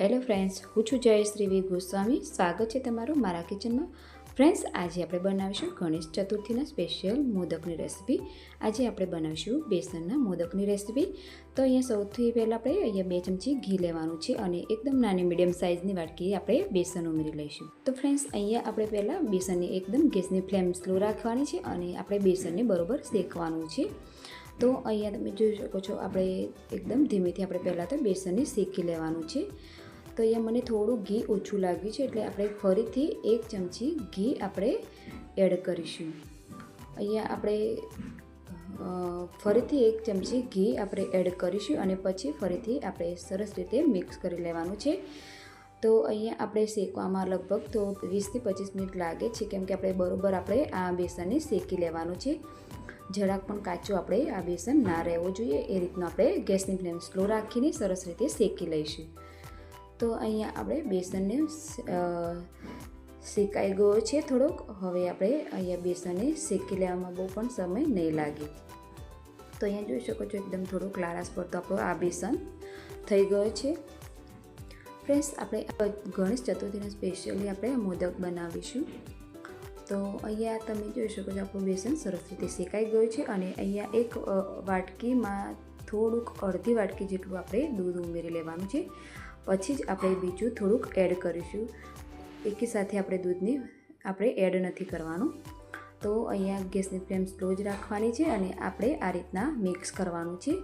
Hello friends, હું છું જયશ્રી વી ગોસ્વામી. સ્વાગત છે તમારું મારા કિચનમાં. ફ્રેન્ડ્સ, આજે આપણે બનાવીશું ગણેશ ચતુર્થીના સ્પેશિયલ મોદકની રેસીપી. આજે આપણે બનાવીશું બેસનના મોદકની રેસીપી. તો અહીંયા સૌથી પહેલાં આપણે અહીંયા બે ચમચી ઘી લેવાનું છે અને એકદમ નાની મીડિયમ સાઇઝની વાટકી આપણે બેસન ઉમેરી લઈશું. તો ફ્રેન્ડ્સ, અહીંયા આપણે પહેલાં બેસનની એકદમ ગેસની ફ્લેમ સ્લો રાખવાની છે અને આપણે બેસનને બરોબર શેકવાનું છે. તો અહીંયા તમે જોઈ શકો છો, આપણે એકદમ ધીમેથી આપણે પહેલાં તો બેસનને શેકી લેવાનું છે. તો અહીંયા મને થોડું ઘી ઓછું લાગ્યું છે, એટલે આપણે ફરીથી એક ચમચી ઘી આપણે એડ કરીશું. અહીંયા આપણે ફરીથી એક ચમચી ઘી આપણે એડ કરીશું અને પછી ફરીથી આપણે સરસ રીતે મિક્સ કરી લેવાનું છે. તો અહીંયા આપણે શેકવામાં લગભગ તો વીસથી પચીસ મિનિટ લાગે છે, કેમ કે આપણે બરોબર આપણે આ બેસનને શેકી લેવાનું છે. જરાક પણ કાચું આપણે આ બેસન ના રહેવો જોઈએ, એ રીતનું આપણે ગેસની ફ્લેમ સ્લો રાખીને સરસ રીતે શેકી લઈશું. તો અહીંયા આપણે બેસનને શેકાઈ ગયો છે થોડોક. હવે આપણે અહીંયા બેસનને શેકી લેવામાં બહુ પણ સમય નહીં લાગે. તો અહીંયા જોઈ શકો છો એકદમ થોડુંક લારાસ પડતો આપણો આ બેસન થઈ ગયો છે. ફ્રેન્ડ્સ, આપણે ગણેશ ચતુર્થીના સ્પેશિયલી આપણે મોદક બનાવીશું. તો અહીંયા તમે જોઈ શકો છો આપણું બેસન સરસ રીતે શેકાઈ ગયું છે અને અહીંયા એક વાટકીમાં થોડુંક અડધી વાટકી જેટલું આપણે દૂધ ઉમેરી લેવાનું છે. પછી જ આપણે બીજું થોડુંક એડ કરીશું. એકી સાથે આપણે દૂધની આપણે એડ નથી કરવાનું. તો અહીંયા ગેસની ફ્લેમ સ્લો જ રાખવાની છે અને આપણે આ રીતના મિક્સ કરવાનું છે.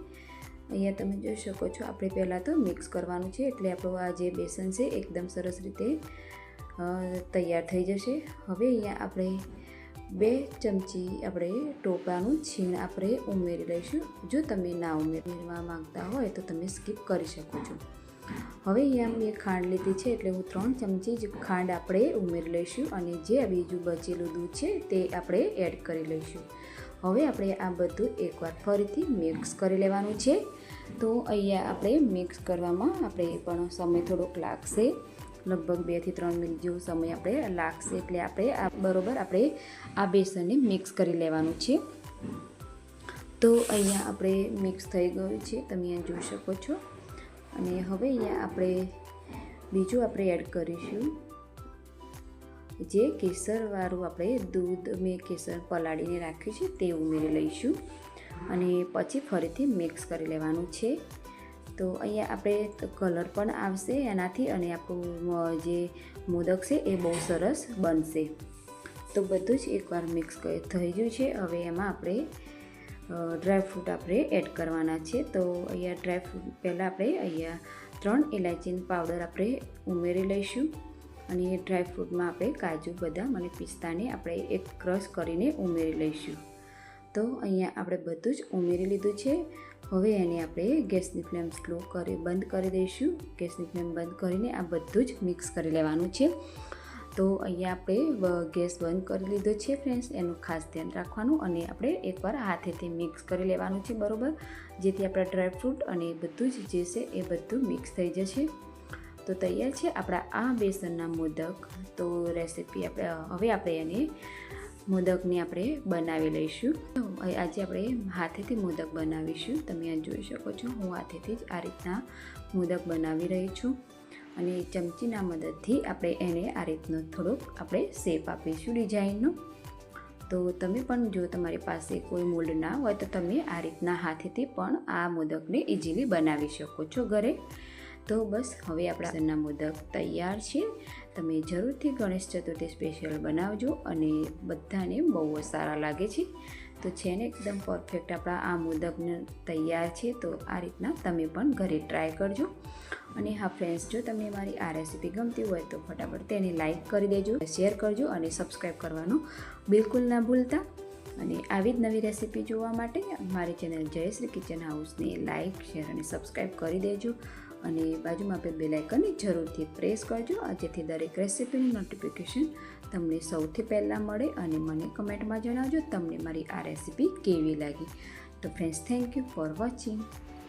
અહીંયા તમે જોઈ શકો છો આપણે પહેલાં તો મિક્સ કરવાનું છે એટલે આપણું આ જે બેસન છે એકદમ સરસ રીતે તૈયાર થઈ જશે. હવે અહીંયા આપણે બે ચમચી આપણે ટોપાનું છીણ આપણે ઉમેરી લઈશું. જો તમે ના ઉમેરવા માંગતા હોય તો તમે સ્કીપ કરી શકો છો. હવે અહીંયા મેં ખાંડ લીધી છે એટલે હું ત્રણ ચમચી જ ખાંડ આપણે ઉમેરી લઈશું અને જે બીજું બચેલું દૂધ છે તે આપણે એડ કરી લઈશું. હવે આપણે આ બધું એકવાર ફરીથી મિક્સ કરી લેવાનું છે. તો અહીંયા આપણે મિક્સ કરવામાં આપણે પણ સમય થોડોક લાગશે. લગભગ બેથી ત્રણ મિનિટ જેવો સમય આપણે લાગશે એટલે આપણે આ બરોબર આપણે આ બેસનને મિક્સ કરી લેવાનું છે. તો અહીંયા આપણે મિક્સ થઈ ગયું છે, તમે અહીંયા જોઈ શકો છો. અને હવે અહીંયા આપણે બીજું આપણે એડ કરીશું. જે કેસરવાળું આપણે દૂધ મેં કેસર પલાળીને રાખ્યું છે, તે ઉમેરી લઈશું. અને પછી ફરીથી મિક્સ કરી લેવાનું છે. તો અહીંયા આપણે કલર પણ આવશે એનાથી અને આપણું જે મોદક છે એ બહુ સરસ બનશે. તો બધું જ એકવાર મિક્સ થઈ ગયું છે. હવે એમાં આપણે ડ્રાયફ્રૂટ આપણે એડ કરવાના છે. તો અહીંયા ડ્રાયફ્રૂટ પહેલાં આપણે અહીંયા ત્રણ ઇલાયચીનો પાવડર આપણે ઉમેરી લઈશું. અને ડ્રાયફ્રૂટમાં આપણે કાજુ, બદામ અને પિસ્તાને આપણે એક ક્રશ કરીને ઉમેરી લઈશું. તો અહીંયા આપણે બધું જ ઉમેરી લીધું છે. હવે એને આપણે ગેસની ફ્લેમ સ્લો કરી બંધ કરી દઈશું. ગેસની ફ્લેમ બંધ કરીને આ બધું જ મિક્સ કરી લેવાનું છે. તો અહીંયા આપણે ગેસ બંધ કરી લીધો છે ફ્રેન્ડ્સ, એનું ખાસ ધ્યાન રાખવાનું અને આપણે એકવાર હાથેથી મિક્સ કરી લેવાનું છે બરોબર. જેથી આપણા ડ્રાયફ્રૂટ અને બધું જ જે છે એ બધું મિક્સ થઈ જશે. તો તૈયાર છે આપણા આ બેસનના મોદક. તો રેસીપી આપણે હવે આપણે એને મોદકની આપણે બનાવી લઈશું. તો આજે આપણે હાથેથી મોદક બનાવીશું. તમે આ જોઈ શકો છો, હું હાથેથી જ આ રીતના મોદક બનાવી રહી છું. અને ચમચીના મદદથી આપણે એને આ રીતનો થોડોક આપણે શેપ આપીશું ડિઝાઇનનો. તો તમે પણ જો તમારી પાસે કોઈ મોલ્ડ ના હોય તો તમે આ રીતના હાથેથી પણ આ મોદકને ઇઝીલી બનાવી શકો છો ઘરે. તો બસ, હવે આપણા ઘરના મોદક તૈયાર છે. તમે જરૂરથી ગણેશ ચતુર્થી સ્પેશિયલ બનાવજો અને બધાને બહુ જ સારા લાગે છે. તો છે ને, એકદમ પરફેક્ટ આપણા આ મોદકને તૈયાર છે. તો આ રીતના તમે પણ ઘરે ટ્રાય કરજો. અને હા ફ્રેન્ડ્સ જો તમને મારી આ રેસીપી ગમતી હોય તો ફટાફટ તેને લાઇક કરી દેજો શેર કરજો અને સબસ્ક્રાઈબ કરવાનું બિલકુલ ના ભૂલતા. અને આવી જ નવી રેસીપી જોવા માટે મારી ચેનલ જયશ્રી કિચન હાઉસને લાઇક શેર અને સબસ્ક્રાઈબ કરી દેજો. અને બાજુમાં આપેલ બે આઇકનને જરૂરથી પ્રેસ કરજો. જેથી દરેક રેસીપીની નોટિફિકેશન તમને સૌથી પહેલાં મળે અને મને કમેન્ટમાં જણાવજો તમને મારી આ રેસીપી કેવી લાગી. તો friends thank you for watching